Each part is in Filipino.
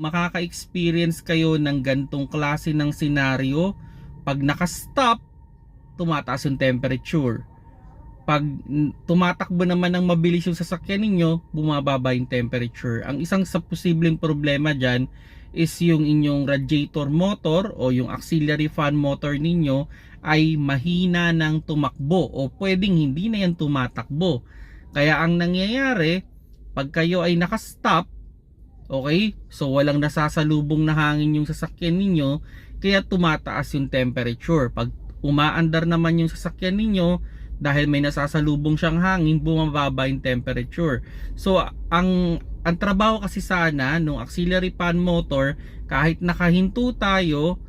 makaka-experience kayo ng gantong klase ng senaryo. Pag nakastop, tumataas yung temperature. Pag tumatakbo naman ng mabilis yung sasakyan ninyo, bumababa yung temperature. Ang isang sa posibleng problema dyan is yung inyong radiator motor o yung auxiliary fan motor ninyo ay mahina ng tumakbo o pwedeng hindi na yan tumatakbo. Kaya ang nangyayari, pag kayo ay nakastop, okay, so walang nasasalubong na hangin yung sasakyan ninyo, kaya tumataas yung temperature. Pag umaandar naman yung sasakyan ninyo, dahil may nasasalubong siyang hangin, bumababa yung temperature. So, ang ang trabaho kasi sana nung auxiliary fan motor, kahit nakahinto tayo,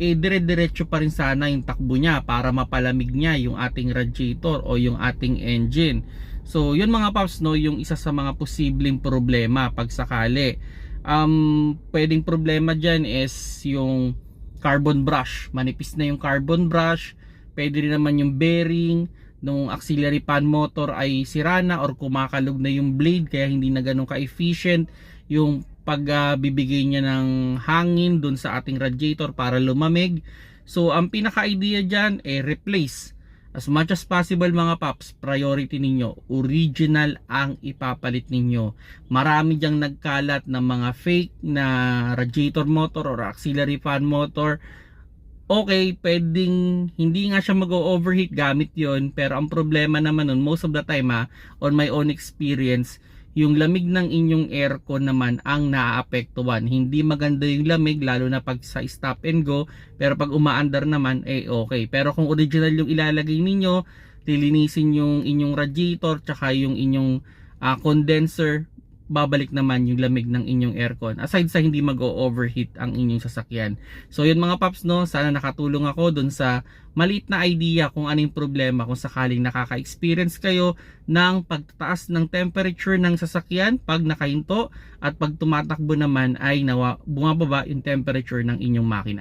eh dire-diretso pa rin sana yung takbo niya para mapalamig niya yung ating radiator o yung ating engine. So, yun mga paps no, yung isa sa mga posibleng problema pag sakali. Um, pwedeng problema dyan is yung carbon brush. Manipis na yung carbon brush. Pwede rin naman yung bearing nung auxiliary fan motor ay sira na or kumakalog na yung blade kaya hindi na ganun ka-efficient yung pagbibigay niya ng hangin dun sa ating radiator para lumamig. So ang pinaka-idea dyan eh replace as much as possible mga paps priority ninyo original ang ipapalit ninyo. Marami diyang nagkalat ng mga fake na radiator motor or auxiliary fan motor. Okay, pwedeng hindi nga siya mag-overheat gamit yon pero ang problema naman nun, most of the time ha, on my own experience, yung lamig ng inyong aircon naman ang naaapektuhan. Hindi maganda yung lamig lalo na pag sa stop and go, pero pag umaandar naman eh okay. Pero kung original yung ilalagay ninyo, lilinisin yung inyong radiator tsaka yung inyong ah, condenser, babalik naman yung lamig ng inyong aircon. Aside sa hindi mag-overheat ang inyong sasakyan. So yun mga paps no, sana nakatulong ako dun sa maliit na idea kung ano yung problema kung sakaling nakaka-experience kayo ng pagtataas ng temperature ng sasakyan pag nakahinto at pag tumatakbo naman ay nawa, bumababa yung temperature ng inyong makina.